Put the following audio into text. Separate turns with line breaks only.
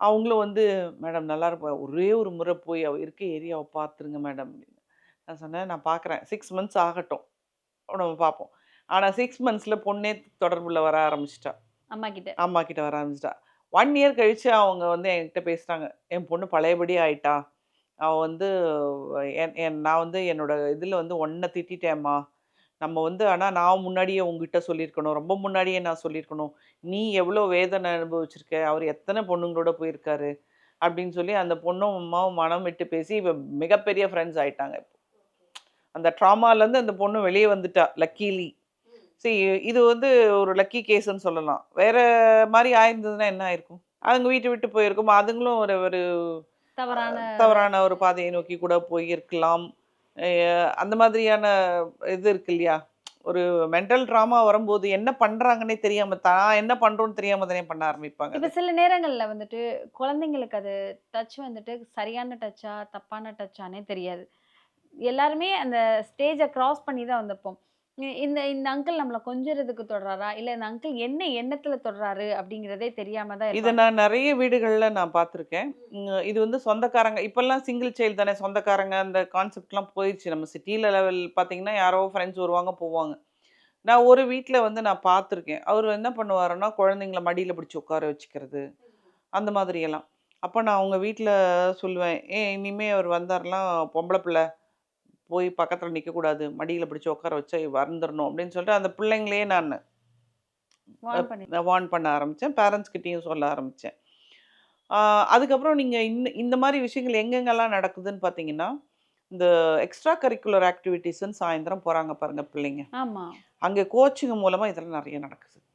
அவங்களும் வந்து மேடம் நல்லா இருப்பா ஒரே ஒரு முறை போய் அவ இருக்க ஏரியாவை பார்த்துருங்க மேடம் அப்படின்னு. நான் சொன்னேன் நான் பார்க்குறேன் சிக்ஸ் மந்த்ஸ் ஆகட்டும். நம்ம பார்ப்போம் ஆனால் சிக்ஸ் மந்த்ஸில் பொண்ணே தொடர்புல வர ஆரம்பிச்சிட்டா.
அம்மா கிட்ட
அம்மா கிட்ட வர ஆரம்பிச்சிட்டா. ஒன் இயர் கழிச்சு அவங்க வந்து என்கிட்ட பேசுகிறாங்க என் பொண்ணு பழையபடி ஆயிட்டா. அவள் வந்து என் என் நான் வந்து என்னோட இதில் வந்து ஒன்றை திட்டிட்டேம்மா. நம்ம வந்து ஆனால் நான் முன்னாடியே உங்ககிட்ட சொல்லியிருக்கணும். ரொம்ப முன்னாடியே நான் சொல்லியிருக்கணும். நீ எவ்வளோ வேதனை அனுபவிச்சிருக்க? அவர் எத்தனை பொண்ணுங்களோட போயிருக்காரு? அப்படின்னு சொல்லி அந்த பொண்ணும் அம்மாவும் மனம் விட்டு பேசி இப்போ மிகப்பெரிய ஃப்ரெண்ட்ஸ் ஆயிட்டாங்க அந்த ட்ராமாலேருந்து அந்த பொண்ணு வெளியே வந்துட்டா லக்கீலி சரி இது வந்து ஒரு லக்கி கேஸ்ன்னு சொல்லலாம். வேற மாதிரி ஆயிருந்ததுன்னா என்ன ஆயிருக்கும்? அதுங்க வீட்டு விட்டு போயிருக்கும். அதுங்களும் ஒரு ஒரு
தவறான
தவறான ஒரு பாதையை நோக்கி கூட போயிருக்கலாம். அந்த மாதிரியான இது இருக்கு இல்லையா? ஒரு மென்டல் ட்ராமா வரும்போது என்ன பண்றாங்கன்னே தெரியாம தான் என்ன பண்றோம்னு தெரியாம தானே பண்ண ஆரம்பிப்பாங்க
இப்ப சில நேரங்கள்ல வந்துட்டு குழந்தைங்களுக்கு அது டச் வந்துட்டு சரியான டச்சா தப்பான டச்சானே தெரியாது. எல்லாருமே அந்த ஸ்டேஜை கிராஸ் பண்ணி தான் வந்திருப்போம். இந்த இந்த அங்கிள் நம்மளை கொஞ்சறதுக்கு தொடுறாரா? இல்ல இந்த அங்கிள் என்ன எண்ணத்துல தொடுறாரு அப்படிங்கிறதே தெரியாம தான்
இதை. நான் நிறைய வீடுகள்ல நான் பார்த்துருக்கேன். இது வந்து சொந்தக்காரங்க இப்பெல்லாம் சிங்கிள் சைல்டு தானே சொந்தக்காரங்க அந்த கான்செப்ட்லாம் போயிடுச்சு. நம்ம சிட்டியில் லெவல் பார்த்தீங்கன்னா யாரோ ஃப்ரெண்ட்ஸ் வருவாங்க போவாங்க. நான் ஒரு வீட்டில் வந்து நான் பார்த்துருக்கேன். அவர் என்ன பண்ணுவாருன்னா குழந்தைங்கள மடியில் பிடிச்சி உட்கார வச்சுக்கிறது. அந்த மாதிரியெல்லாம் அப்போ நான் அவங்க வீட்டில் சொல்லுவேன் ஏ இனிமே அவர் வந்தார்லாம் பொம்பளை பிள்ளை போய் பக்கத்தில் நிற்கக்கூடாது மடியில் பிடிச்சி உட்கார வச்சு வந்துடணும் அப்படின்னு சொல்லிட்டு அந்த பிள்ளைங்களையே நான் வார்ன் பண்ண ஆரம்பித்தேன் பேரண்ட்ஸ்கிட்டையும் சொல்ல ஆரம்பித்தேன் அதுக்கப்புறம் நீங்கள் இந்த இந்த மாதிரி விஷயங்கள் எங்கெங்கெல்லாம் நடக்குதுன்னு பார்த்தீங்கன்னா இந்த எக்ஸ்ட்ரா கரிக்குலர் ஆக்டிவிட்டீஸ்ன்னு சாயந்தரம் போகிறாங்க பாருங்கள் பிள்ளைங்க.
ஆமா.
அங்கே கோச்சிங் மூலமாக இதெல்லாம் நிறைய நடக்குது.